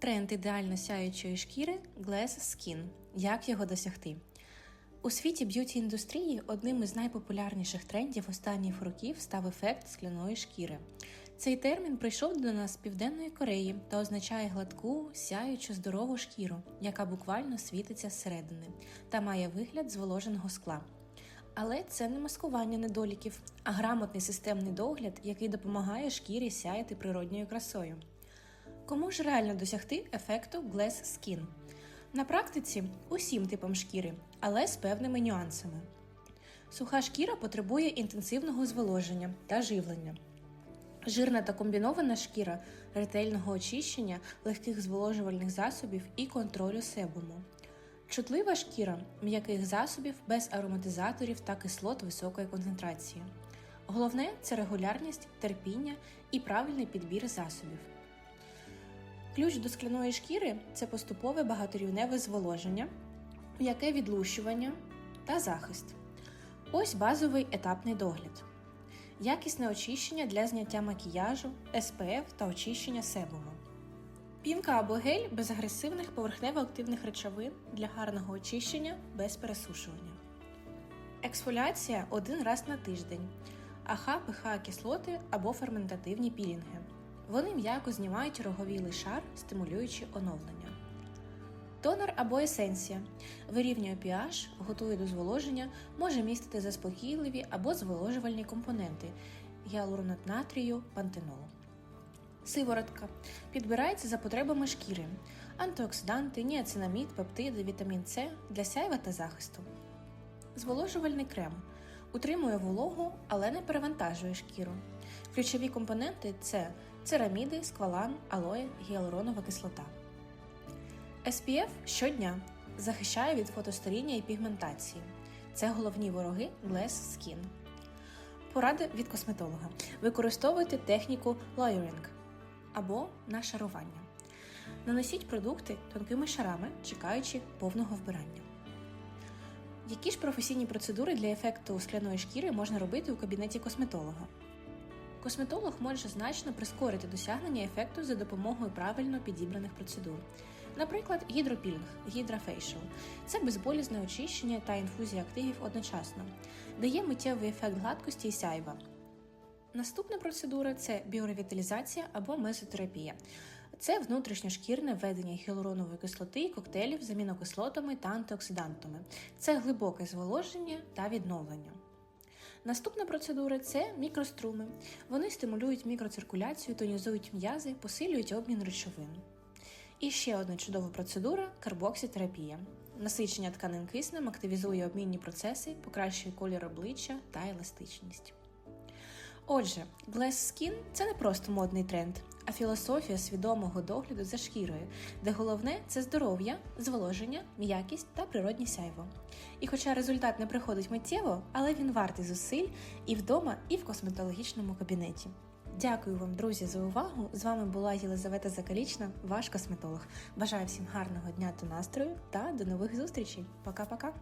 Тренд ідеально сяючої шкіри Glass Skin. Як його досягти? У світі б'юті індустрії одним із найпопулярніших трендів останніх років став ефект скляної шкіри. Цей термін прийшов до нас з Південної Кореї та означає гладку, сяючу, здорову шкіру, яка буквально світиться зсередини та має вигляд зволоженого скла. Але це не маскування недоліків, а грамотний системний догляд, який допомагає шкірі сяяти природньою красою. Кому ж реально досягти ефекту Glass Skin? На практиці усім типам шкіри, але з певними нюансами. Суха шкіра потребує інтенсивного зволоження та живлення. Жирна та комбінована шкіра ретельного очищення, легких зволожувальних засобів і контролю себуму. Чутлива шкіра м'яких засобів без ароматизаторів та кислот високої концентрації. Головне це регулярність, терпіння і правильний підбір засобів. Ключ до скляної шкіри це поступове багаторівневе зволоження, м'яке відлущування та захист. Ось базовий етапний догляд. Якісне очищення для зняття макіяжу, SPF та очищення себуму. Пінка або гель без агресивних поверхнево-активних речовин для гарного очищення без пересушування. Ексфоліація один раз на тиждень. АХ, ПХ кислоти або ферментативні пілінги. Вони м'яко знімають роговілий шар, стимулюючи оновлення. Тонер або есенція вирівнює pH, готує до зволоження, може містити заспокійливі або зволожувальні компоненти гіалуронат натрію, пантенолу. Сиворотка підбирається за потребами шкіри, антиоксиданти, ніацинамід, пептиди, вітамін С для сяйва та захисту. Зволожувальний крем утримує вологу, але не перевантажує шкіру. Ключові компоненти це цераміди, сквалан, алоє, гіалуронова кислота. SPF щодня захищає від фотостаріння і пігментації. Це головні вороги Glass Skin. Поради від косметолога. Використовуйте техніку layering або нашарування. Наносіть продукти тонкими шарами, чекаючи повного вбирання. Які ж професійні процедури для ефекту скляної шкіри можна робити у кабінеті косметолога? Косметолог може значно прискорити досягнення ефекту за допомогою правильно підібраних процедур. Наприклад, гідропілінг гідрофейшл це безболізне очищення та інфузія активів одночасно, дає миттєвий ефект гладкості і сяйва. Наступна процедура це біоревіталізація або мезотерапія. Це внутрішньошкірне введення гіалуронової кислоти коктейлів з амінокислотами та антиоксидантами. Це глибоке зволоження та відновлення. Наступна процедура це мікроструми. Вони стимулюють мікроциркуляцію, тонізують м'язи, посилюють обмін речовин. І ще одна чудова процедура карбоксітерапія. Насичення тканин киснем активізує обмінні процеси, покращує колір обличчя та еластичність. Отже, Glass Skin – це не просто модний тренд, а філософія свідомого догляду за шкірою, де головне це здоров'я, зволоження, м'якість та природні сяйво. І хоча результат не приходить миттєво, але він вартий зусиль і вдома, і в косметологічному кабінеті. Дякую вам, друзі, за увагу! З вами була Єлизавета Закалічна, ваш косметолог. Бажаю всім гарного дня та настрою та до нових зустрічей. Пока-пока!